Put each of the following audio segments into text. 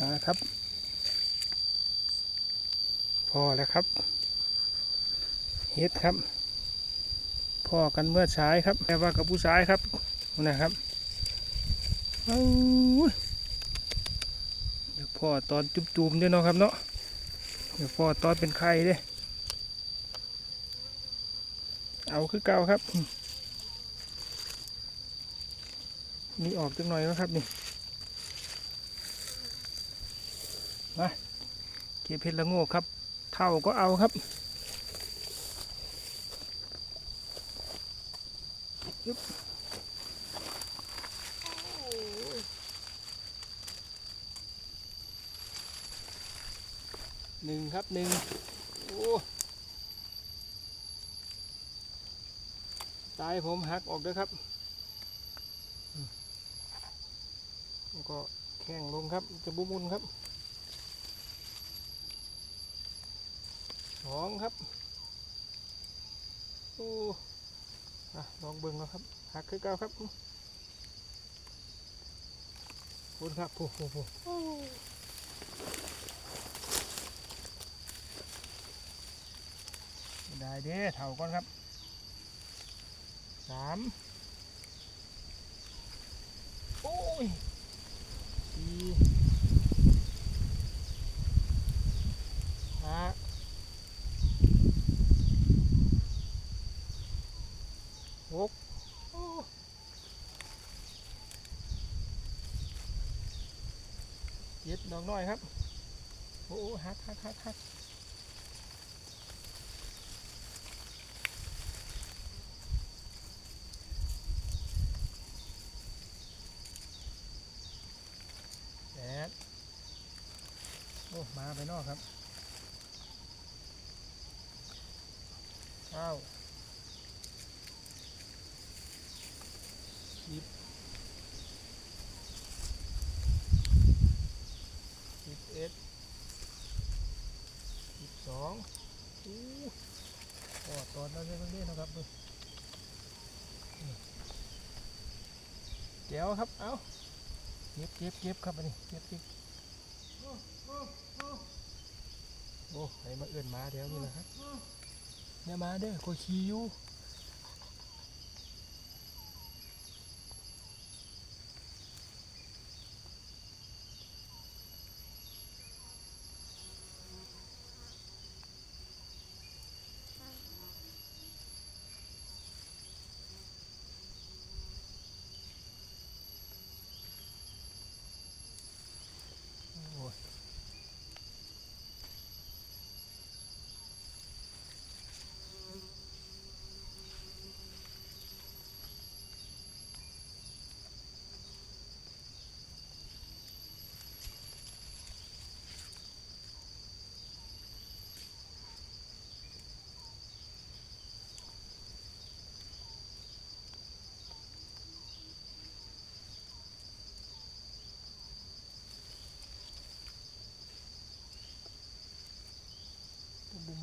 นะครับ พอแล้วครับเฮ็ดครับ พอกันเมื่อใช้ายครับแต่ว่ากับผู้ชายครับนะครับเดี๋ยวพ่อตอนจุ่มๆด้วยเนาะครับเนาะเดี๋ยวพ่อตอนเป็นไข่ด้วยเอาคือเก่าครับนี่ออกจังหน่อยนะครับนี่ มาเก็บเพชรละโงกครับ เท่าก็เอาครับยึบหนึ่งครับหนึ่งโอ้ตายผมหักออกด้วยครับ แล้วก็แข้งลงครับ จะบุมุนครับ สองครับโอ้ลองเบิ่งเนาะครับหักคือเก่าครับพูนครับพูพูพูได้เด้เท่าก่อนครับสามโอ้ยสี่ห้า หกโอ้ เจ็ดดอกน้อยครับ โอ้หักหักหักหักแปดโอ้มาไปนอกครับเก้าสิบเอ็ดสิบสองอู้ ก็ตอนนั้นเล่นๆนะครับเดี๋ยวครับ เอาเก็บเก็บเก็บครับอันนี้เก็บเก็บโอ้ใครมาเอื่นมาเดี๋ยวนี่นะครับเนี่ยมาเด้อคอยขี่อยู่ โ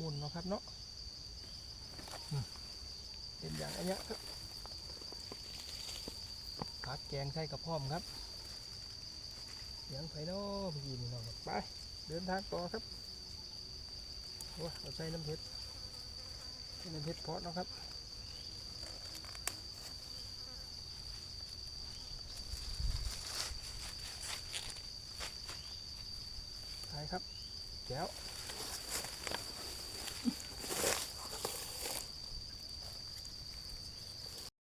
บุมุนนะครับเนาะเป็นอย่างอันเนี้ยครับผัดแกงใส่กระเพาะครับเสียงไฟเนาะพี่นี่เนาะครับไปเดินทางต่อครับโอ้ยเอาใส่น้ำเพชรใส่น้ำเพชรเพาะเนาะครับไปครับแก้ว